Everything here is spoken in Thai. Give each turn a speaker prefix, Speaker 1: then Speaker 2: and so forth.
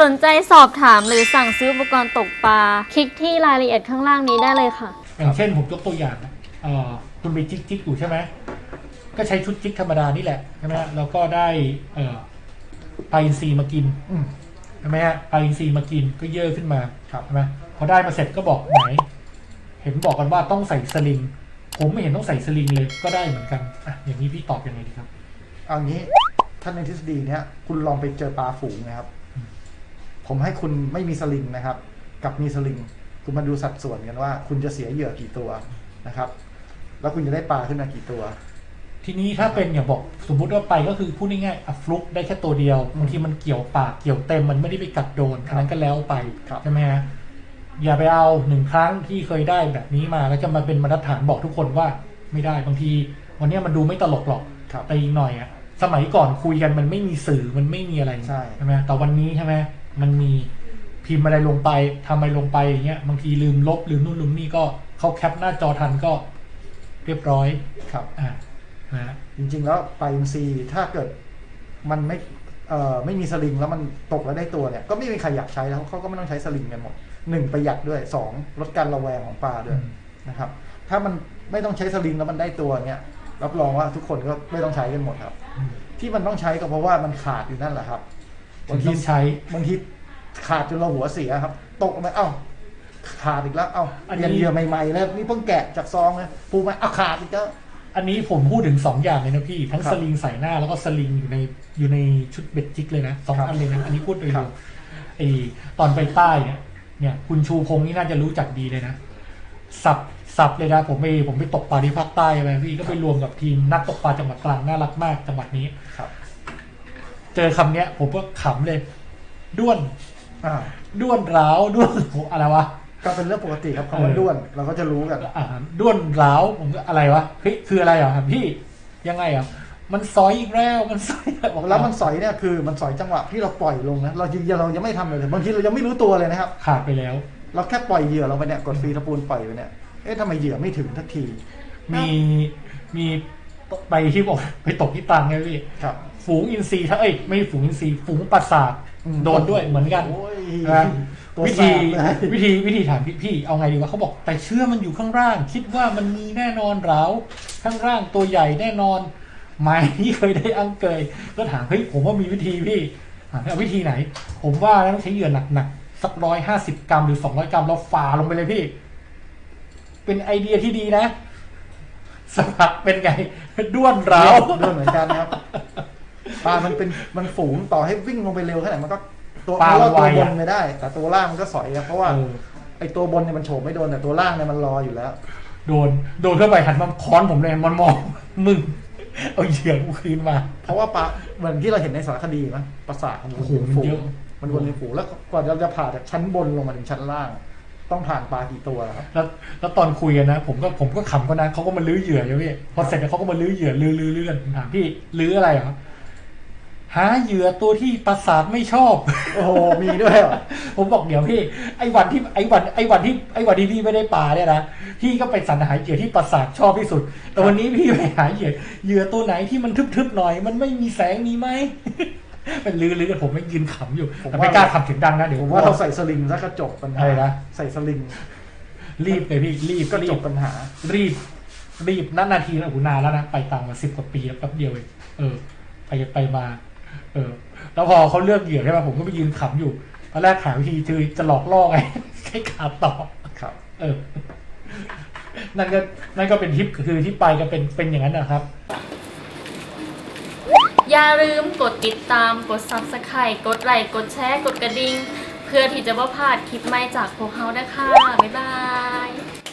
Speaker 1: สนใจสอบถามหรือสั่งซื้ออุปกรณ์ตกปลา คลิกที่รายละเอียดข้างล่างนี้ได้เลยค่ะ
Speaker 2: อย่างเช่นผมยกตัวอย่างนะเอ่อคุณไปจิกจิกอยู่ใช่ไหมก็ใช้ชุดจิกธรรมดานี่แหละใช่ไหมฮะแล้วก็ได้เอ่อปลาอินทรีมากิน
Speaker 3: อืม
Speaker 2: ใช่ไหมฮะปลาอินทรีมากินก็เยอะขึ้นมา
Speaker 3: ครับ
Speaker 2: ใช่ไหมพอได้มาเสร็จก็บอกไหน เห็นบอกกันว่าต้องใส่สลิง ผมไม่เห็นต้องใส่สลิงเลยก็ได้เหมือนกันอะอย่างนี้พี่ตอบยังไงดีครับ
Speaker 3: เอางี้ ท่านในทฤษฎีเนี้ยคุณลองไปเจอปลาฝูงนะครับ
Speaker 2: อืม
Speaker 3: ผมให้คุณไม่มีสลิงนะครับ กับมีสลิง คุณมาดูสัดส่วนกันว่า คุณจะเสียเหยื่อกี่ตัวนะครับ แล้วคุณจะได้ปลาขึ้นมากี่ตัว
Speaker 2: ทีนี้ถ้าเป็นอย่างบอกสมมุติว่าไปก็คือพูดง่ายๆอะฟลุกได้แค่ตัวเดียว
Speaker 3: อืม
Speaker 2: บางทีมันเกี่ยวปากเกี่ยวเต็มมันไม่ได้ไปกัดโดนอันนั้นก็แล้วไป
Speaker 3: ครับ
Speaker 2: ใช่ไหมฮะอย่าไปเอาหนึ่งครั้งที่เคยได้แบบนี้มาแล้วจะมาเป็นมาตรฐานบอกทุกคนว่าไม่ได้บางที วันเนี้ยมันดูไม่ตลกหรอก
Speaker 3: ครับ
Speaker 2: แต่อีกหน่อยอะสมัยก่อนคุยกันมันไม่มีสื่อมันไม่มีอะไร
Speaker 3: ใช่
Speaker 2: ไหมแต่วันนี้ใช่ไหม มันมีพิมพ์อะไรลงไปทำอะไรลงไปอย่างเงี้ยบางทีลืมลบลืมนู่นลืมนี่ก็เขาแคปหน้าจอทันก็เรียบร้อย
Speaker 3: ครับ
Speaker 2: อ่านะฮะ
Speaker 3: จริง ๆ แล้วปลาอินทรีถ้าเกิดมันไม่เอ่อไม่มีสลิงแล้วมันตกแล้วได้ตัวเนี่ยก็ไม่มีใครอยากใช้แล้วเขาก็ไม่ต้องใช้สลิงกันหมดหนึ่งประหยัดด้วยสองลดการระแวงของปลาด้วยนะครับ ถ้ามันไม่ต้องใช้สลิงแล้วมันได้ตัวเนี้ยรับรองว่าทุกคนก็ไม่ต้องใช้กันหมดครับ
Speaker 2: อืม
Speaker 3: ที่มันต้องใช้ก็เพราะว่ามันขาดอยู่นั่นแหละครับ
Speaker 2: ถึงต้องใช้
Speaker 3: บางทีขาดจนเราหัวเสียครับ ตกลงไปเอ้าขาดอีกแล้วเอ้า
Speaker 2: อัน
Speaker 3: เป
Speaker 2: นี้
Speaker 3: ลี่ยนเหยื่อใหม่ๆแล้วนี่เพิ่งแกะจากซองนะปูมาเอ้าขาดอีกแล้ว
Speaker 2: อันนี้ผมพูดถึงสองอย่างเลยนะพี่ ทั้ง
Speaker 3: ครับ
Speaker 2: สลิงใส่หน้าแล้วก็สลิงอยู่ในอยู่ในชุดเบ็ดจิกเลยนะสอง
Speaker 3: ครับ
Speaker 2: อันเลยนะอันนี้พูดโดย
Speaker 3: ครั
Speaker 2: รว
Speaker 3: บ
Speaker 2: มไอตอนไปใต้เนี่ยเนี่ย คุณชูพงศ์นี่น่าจะรู้จักดีเลยนะสับสับเลยนะผมไปผมไปตกปลาที่ภาคใต้ไปพี่ก็ไปรวมกับทีมนักตกปลาจังหวัดตรังน่ารักมากจังหวัดนี้
Speaker 3: ครับ
Speaker 2: เจอคำเนี้ย ผมก็ขำเลยด้วน
Speaker 3: อ่า
Speaker 2: ด้วนร้าวด้วนอะไรวะ
Speaker 3: ก็เป็นเรื่องปกติครับคำว่า
Speaker 2: เออ
Speaker 3: ด้วน เราก็จะรู้กัน
Speaker 2: อ่าด้วนร้าวผมก็อะไรวะเฮ้ยคืออะไรอะพี่ยังไงอะมันซอยอีกแล้วมันซอยบอก
Speaker 3: แล้วมันสอยเนี่ยคือมันสอยจังหวะที่เราปล่อยลงนะเราจริงๆเรายังไม่ทำเลยบางทีเรายังไม่รู้ตัวเลยนะครับ
Speaker 2: ขาดไปแล้ว
Speaker 3: เราแค่ปล่อยเหยื่อลงไปเนี่ยกดฟรีตะปูนปล่อยไปเนี่ยเอ๊ะทำไมเหยื่อไม่ถึงทักที
Speaker 2: มีมี ไปที่บอกไปตกที่ตรังไงพี่
Speaker 3: ครับ
Speaker 2: ฝูงอินทรีถ้าเอ้ยไม่ฝูงอินทรีฝูงปราสาท
Speaker 3: อืม
Speaker 2: โดนด้วยเหมือนกัน
Speaker 3: โอ้ย
Speaker 2: นะ
Speaker 3: ตัว
Speaker 2: วิ
Speaker 3: แส
Speaker 2: ธี
Speaker 3: บเลย
Speaker 2: วิธีวิธีถามพี่พี่เอาไงดีวะเขาบอก แต่เชื่อมันอยู่ข้างล่าง คิดว่ามันมีแน่นอนเราข้างล่างตัวใหญ่แน่นอนไม้ที่เคยได้อังเกยก็ถามเฮ้ยผมว่ามีวิธีพี่ถามเอาวิธีไหน ผมว่าต้องใช้เหยื่อหนักๆสักร้อยห้าสิบกรัมหรือสองร้อยกรัมแล้วฝ่าลงไปเลยพี่ เป็นไอเดียที่ดีนะ สมัครเป็นไงด้วนร้าว
Speaker 3: ด้วยเหมือนกันนะครับปลามันเป็นมันฝูงต่อให้วิ่งลงไปเร็วแค่ไหนมันก็ตัว
Speaker 2: ปลา
Speaker 3: เรา
Speaker 2: ไว
Speaker 3: ตัวบ
Speaker 2: อะ
Speaker 3: นไม่ได้ แต่ตัวล่างมันก็สอยครับเพราะว่า
Speaker 2: เออ
Speaker 3: ไอ้ตัวบนเนี่ยมันโฉบไม่โดนแต่ตัวล่างเนี่ยมันรออยู่แล้ว
Speaker 2: โดนโดนเข้าไปหันมาค้อนผมเลยมันมองมึงเอาเหยื่อกูคืนมา
Speaker 3: เพราะว่าปลาเหมือนที่เราเห็นในสารคดีมั้ยประสาทของ
Speaker 2: โอ้โห
Speaker 3: มัน
Speaker 2: มันเยอะ
Speaker 3: มันวนในฝูงแล้วกว่าเราจะผ่าจากชั้นบนลงมาถึงชั้นล่าง ต้องผ่านปลากี่ตัวครับ
Speaker 2: แล้วแล้วตอนคุยกันนะ ผมก็ผมก็ขำก็นะเขาก็มาลื้อเหยื่ออยู่พี่พอเสร็จแล้วเขาก็มาลื้อเหยื่อลื้อลื้อลื้อกันผมถามพี่ลื้ออะไรเหรอหาเหยื่อตัวที่ประสาทไม่ชอบ
Speaker 3: โอ้โหมีด้วยเหรอ
Speaker 2: ผมบอกเดี๋ยวพี่ ไอ้วันที่ไอ้วันไอ้วันที่ไอ้วันที่พี่ไม่ได้ปลาเนี่ยนะพี่ก็ไปสรรหาเหยื่อที่ประสาทชอบที่สุด แต่วันนี้พี่ไปหาเหยื่อเหยื่อตัวไหนที่มันทึบๆหน่อย มันไม่มีแสงมีไหม มันลื้อลื้อกันผมไม่ยืนขำอยู่แต่ไม่กล้าทำเสียงดังนะเดี๋ยว
Speaker 3: ผมว่าเราใส่สลิงซะก็จบปัญหา
Speaker 2: อะไรนะ
Speaker 3: ใส่สลิง
Speaker 2: รีบเลยพี่รีบ
Speaker 3: ก็
Speaker 2: รี
Speaker 3: จ
Speaker 2: บ
Speaker 3: บปัญหา
Speaker 2: รีบ รีบนันาทีแล้วหูนานแล้วนะไปต่างมาสิบกว่าปีแล้วแป๊บเดียวเองเออ ไปไปมา เออ แล้วพอเขาเลือกเหยื่อใช่ไหมผมก็ไปยืนขำอยู่ตอนแรกหาวิธีคือจะหลอกล่อไงให้ขาดต่อ
Speaker 3: ครับ
Speaker 2: เออ นั่นก็นั่นก็เป็นทิปคือที่ไปก็เป็นเป็นอย่างนั้นนะครับ
Speaker 1: อย่าลืมกดติดตามกด subscribe กดไลค์กดแชร์ กดกระดิ่ง เพื่อที่จะไม่พลาดคลิปใหม่จากพวกเรานะคะ บ๊ายบาย